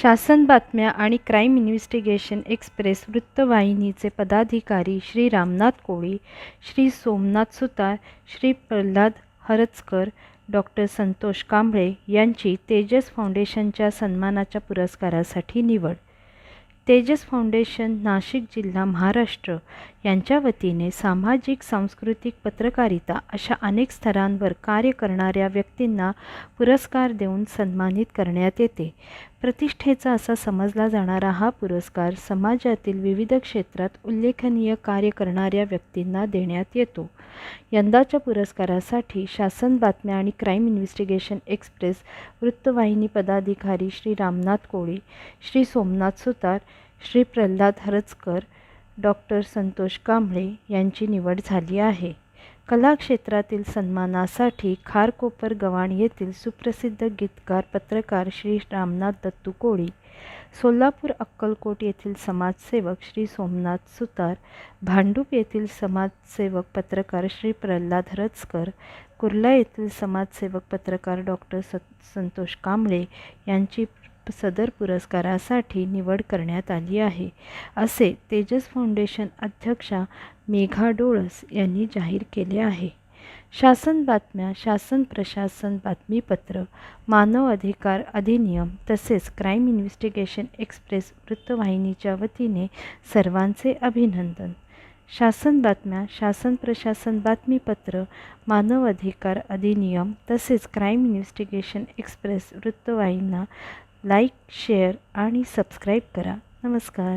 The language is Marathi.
शासन बातम्या आणि क्राईम इन्व्हेस्टिगेशन एक्सप्रेस वृत्तवाहिनीचे पदाधिकारी श्री रामनाथ कोळी श्री सोमनाथ सुतार श्री प्रल्हाद हरचकर डॉक्टर संतोष कांबळे यांची तेजस फाउंडेशनच्या सन्मानाच्या पुरस्कारासाठी निवड. तेजस फाउंडेशन नाशिक जिल्हा महाराष्ट्र यांच्या वतीने सामाजिक सांस्कृतिक पत्रकारिता अशा अनेक स्तरांवर कार्य करणाऱ्या व्यक्तींना पुरस्कार देऊन सन्मानित करण्यात येते. प्रतिष्ठेचा असा समजला जाणारा हा पुरस्कार समाजातील विविध क्षेत्रात उल्लेखनीय कार्य करणाऱ्या व्यक्तींना देण्यात येतो. यंदाच्या पुरस्कारासाठी शासन बातम्या आणि क्राईम इन्व्हेस्टिगेशन एक्सप्रेस वृत्तवाहिनी पदाधिकारी श्री रामनाथ कोळी श्री सोमनाथ सुतार श्री प्रल्हाद हरचकर डॉक्टर संतोष कांबळे यांची निवड झाली आहे. कला क्षेत्रातील सन्मानासाठी खारकोपर गव्हाण येथील सुप्रसिद्ध गीतकार पत्रकार श्री रामनाथ दत्तू कोळी सोलापूर अक्कलकोट येथील समाजसेवक श्री सोमनाथ सुतार भांडूप येथील समाजसेवक पत्रकार श्री प्रल्हाद हरचकर कुर्ला येथील समाजसेवक पत्रकार डॉक्टर स संतोष कांबळे यांची सदर पुरस्कारासाठी निवड करण्यात आली आहे असे तेजस फाउंडेशन अध्यक्षा मेघा डोळस यांनी जाहीर केले आहे. शासन बातम्या शासन प्रशासन बातमीपत्र मानव अधिकार अधिनियम तसेच क्राईम इन्व्हेस्टिगेशन एक्सप्रेस वृत्तवाहिनीच्या वतीने सर्वांचे अभिनंदन. शासन बातम्या शासन प्रशासन बातमीपत्र मानव अधिकार अधिनियम तसेच क्राईम इन्व्हेस्टिगेशन एक्सप्रेस वृत्तवाहिनींना लाईक शेअर आणि सबस्क्राईब करा. नमस्कार.